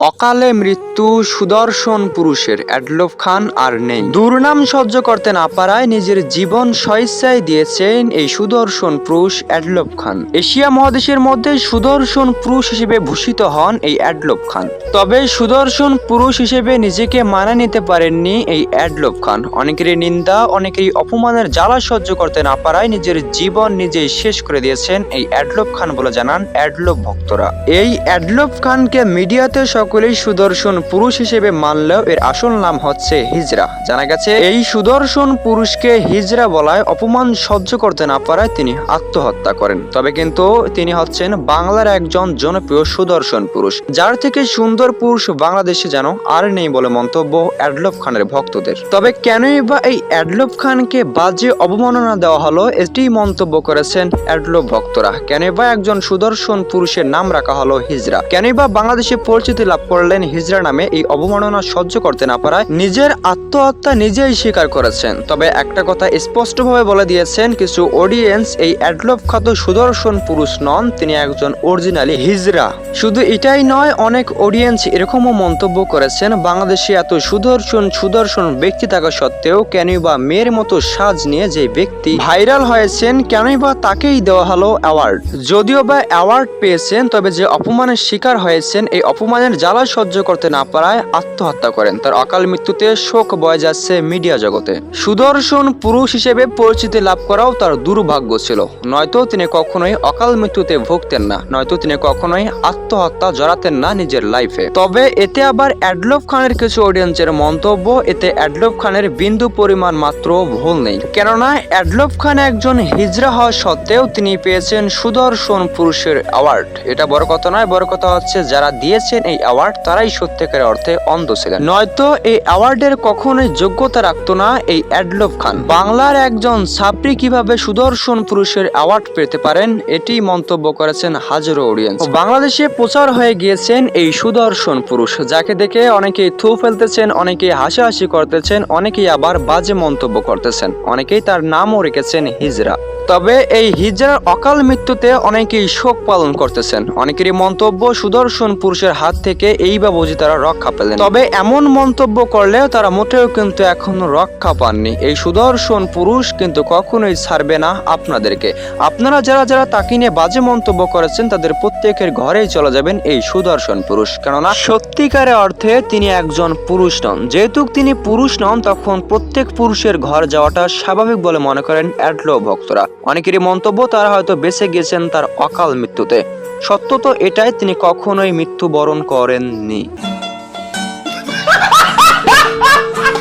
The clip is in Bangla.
অকালে মৃত্যু সুদর্শন পুরুষের, অ্যাডলফ খান আর নেই। দুর্নাম সহ্য করতে না পারায় নিজের জীবন স্বেচ্ছায় দিয়েছেন এই সুদর্শন পুরুষ অ্যাডলফ খান। এশিয়া মহাদেশের মধ্যে সুদর্শন পুরুষ হিসেবে ভূষিত হন এই অ্যাডলফ খান। তবে সুদর্শন পুরুষ হিসেবে নিজেকে মানা নিতে পারেননি এই অ্যাডলফ খান। অনেকেরই নিন্দা, অনেকেরই অপমানের জ্বালা সহ্য করতে না পারায় নিজের জীবন নিজেই শেষ করে দিয়েছেন এই অ্যাডলফ খান বলে জানান অ্যাডলফ ভক্তরা। এই অ্যাডলফ খানকে মিডিয়াতে সকলেই সুদর্শন পুরুষ হিসেবে মানলেও এর আসল নাম হচ্ছে হিজরা। জানা গেছে, এই সুদর্শন পুরুষকে হিজরা বলায় অপমান সহ্য করতে না পারায় তিনি আত্মহত্যা করেন। তবে কিন্তু তিনি হচ্ছেন বাংলার একজন জনপ্রিয় সুদর্শন পুরুষ। যার থেকে সুন্দর পুরুষ বাংলাদেশে যেন আর নেই বলে মন্তব্য অ্যাডলফ খানের ভক্তদের। তবে কেনই বা এই অ্যাডলফ খানকে বাজে অবমাননা দেওয়া হলো, এটি মন্তব্য করেছেন অ্যাডলফ ভক্তরা। কেনই বা একজন সুদর্শন পুরুষের নাম রাখা হলো হিজরা। কেনই বা বাংলাদেশে পরিচিতি লাভ করলেন হিজরা নামে এই অবমাননা সহ্য করতে না পারায় নিজের আত্মহত্যা নিজেই স্বীকার করেছেন। তবে একটা কথা স্পষ্টভাবে বলে দিয়েছেন, কিছু অডিয়েন্স এই অ্যাডলফ খ্যাত সুদর্শন পুরুষ নন, তিনি একজন অরিজিনালি হিজরা। শুধু এটাই নয়, অনেক অডিয়েন্স এরকমও মন্তব্য করেছেন, বাংলাদেশে এত সুদর্শন সুদর্শন ব্যক্তি থাকা সত্ত্বেও কেনই বা মেয়ের মতো সাজ নিয়ে যে ব্যক্তি ভাইরাল হয়েছেন, কেনই বা তাকেই দেওয়া হলো অ্যাওয়ার্ড যদিও বা অ্যাওয়ার্ড পেয়েছেন, তবে যে অপমানের শিকার হয়েছেন, এই অপমানের জ্বালা সহ্য করতে না পারায় আত্মহত্যা করেন। তার অকাল মৃত্যুতে শোক বয়ে যাচ্ছে মিডিয়া জগতে। সুদর্শন পুরুষ হিসেবে পরিচিতি লাভ করাও তার দুর্ভাগ্য ছিল। নয়তো তিনি কখনোই অকাল মৃত্যুতে ভুগতেন না, নয়তো তিনি কখনোই আত্মহত্যা জড়াতেন না নিজের লাইফে তবে এতে আবার অ্যাডলফ খানের কিছু অডিয়েন্সের মন্তব্য, এতে অ্যাডলফ খানের বিন্দু পরিমাণ মাত্র ভুল নেই। কেননা, অ্যাডলফ খান একজন হিজরা হওয়া সত্ত্বেও তিনি পেয়েছেন সুদর্শন পুরুষের অ্যাওয়ার্ড এটা বড় কথা নয়, বড় কথা হচ্ছে যারা দিয়েছেন এই অ্যাওয়ার্ড তারাই সত্যিকারের অর্থে অন্ধ ছিলেন। নয়তো এই অ্যাওয়ার্ডের কখনোই যোগ্যতা রাখতো না এই অ্যাডলফ খান। বাংলার একজন ছাত্রী কীভাবে সুদর্শন পুরুষের অ্যাওয়ার্ড পেতে পারেন এটি মন্তব্য করেছেন হাজারো অডিয়েন্স বাংলাদেশে প্রচার হয়ে গিয়েছেন এই সুদর্শন পুরুষ, যাকে দেখে অনেকেই থু ফেলতেছেন, অনেকেই হাসাহাসি করতেছেন, অনেকেই আবার বাজে মন্তব্য করতেছেন। অনেকেই তার নামও রেখেছেন হিজরা। তবে এই হিজরার অকাল মৃত্যুতে অনেকেই শোক পালন করতেছেন। অনেকেরই মন্তব্য, সুদর্শন পুরুষের হাত থেকে এই বা বুঝি তারা রক্ষা পেলেন। তবে এমন মন্তব্য করলেও তারা মোটেও কিন্তু এখনও রক্ষা পাননি। এই সুদর্শন পুরুষ কিন্তু কখনোই ছাড়বে না আপনাদেরকে। আপনারা যারা যারা তাকে নিয়ে বাজে মন্তব্য করেছেন, তাদের প্রত্যেকের ঘরেই চলে যাবেন এই সুদর্শন পুরুষ। কেননা সত্যিকারের অর্থে তিনি একজন পুরুষ নন। যেহেতু তিনি পুরুষ নন, তখন প্রত্যেক পুরুষের ঘর যাওয়াটা স্বাভাবিক বলে মনে করেন অ্যাডলো ভক্তরা। অনেকেরই মন্তব্য, তারা হয়তো বেঁচে গেছেন তার অকাল মৃত্যুতে। সত্য তো এটাই, তিনি কখনোই মৃত্যুবরণ করেননি।